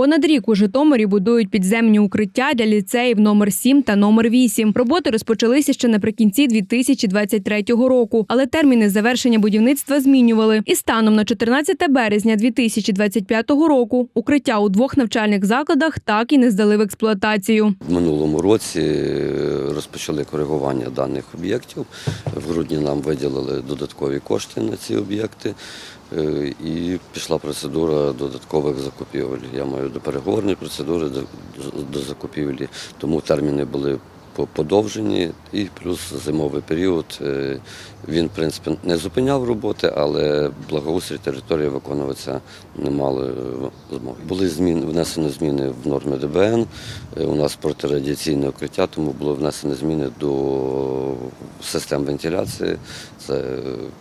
Понад рік у Житомирі будують підземні укриття для ліцеїв номер 7 та номер 8. Роботи розпочалися ще наприкінці 2023 року, але терміни завершення будівництва змінювали. І станом на 14 березня 2025 року укриття у двох навчальних закладах так і не здали в експлуатацію. В минулому році е, розпочали коригування даних об'єктів. В грудні нам виділили додаткові кошти на ці об'єкти. е, І пішла процедура додаткових закупівель. Я маю до переговорної процедури до, до закупівлі, тому терміни були подовжені, і плюс зимовий період е, він, в принципі, не зупиняв роботи, але благоустрій території виконуватися не мали е, змоги. Були зміни, внесені зміни в норми ДБН. Е, У нас протирадіаційне укриття, тому було внесені зміни до систем вентиляції. Це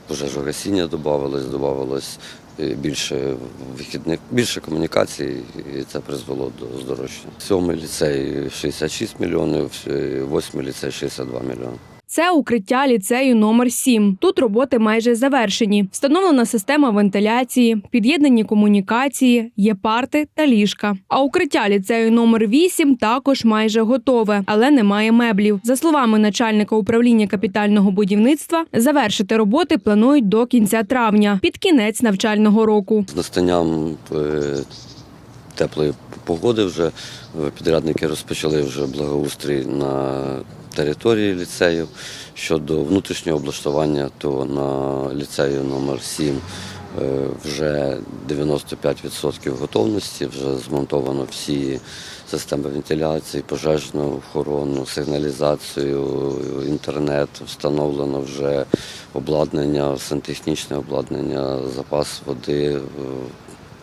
пожежогасіння додавалось, додавалось більше вихідних, більше комунікацій, і це призвело до здорожчання. Сьомий ліцей 66 мільйонів, е, восьмий ліцей 62 мільйони. Це укриття ліцею номер 7. Тут роботи майже завершені. Встановлена система вентиляції, під'єднані комунікації, є парти та ліжка. А укриття ліцею номер 8 також майже готове, але немає меблів. За словами начальника управління капітального будівництва, завершити роботи планують до кінця травня, під кінець навчального року. З настанням е, теплої погоди вже е, підрядники розпочали вже благоустрій на території ліцею. Щодо внутрішнього облаштування, то на ліцею номер 7 е, вже 95% готовності, вже змонтовано всі системи вентиляції, пожежну охорону, сигналізацію, інтернет, встановлено вже обладнання, сантехнічне обладнання, запас води, е,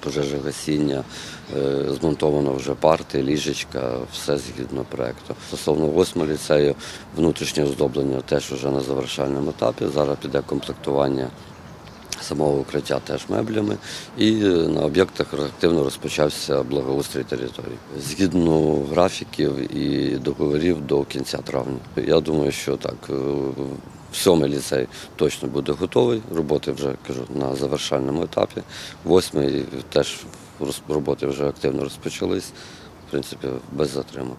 пожежогасіння, е, змонтовано вже парти, ліжечка, все згідно проекту. Стосовно восьмого ліцею, внутрішнє оздоблення теж вже на завершальному етапі. Зараз піде комплектування самого укриття теж меблями. І е, на об'єктах активно розпочався благоустрій території. Згідно графіків і договорів до кінця травня. Я думаю, що так. Е, Сьомий ліцей точно буде готовий. Роботи вже кажу на завершальному етапі. Восьмий теж роботи вже активно розпочались. В принципі, без затримок.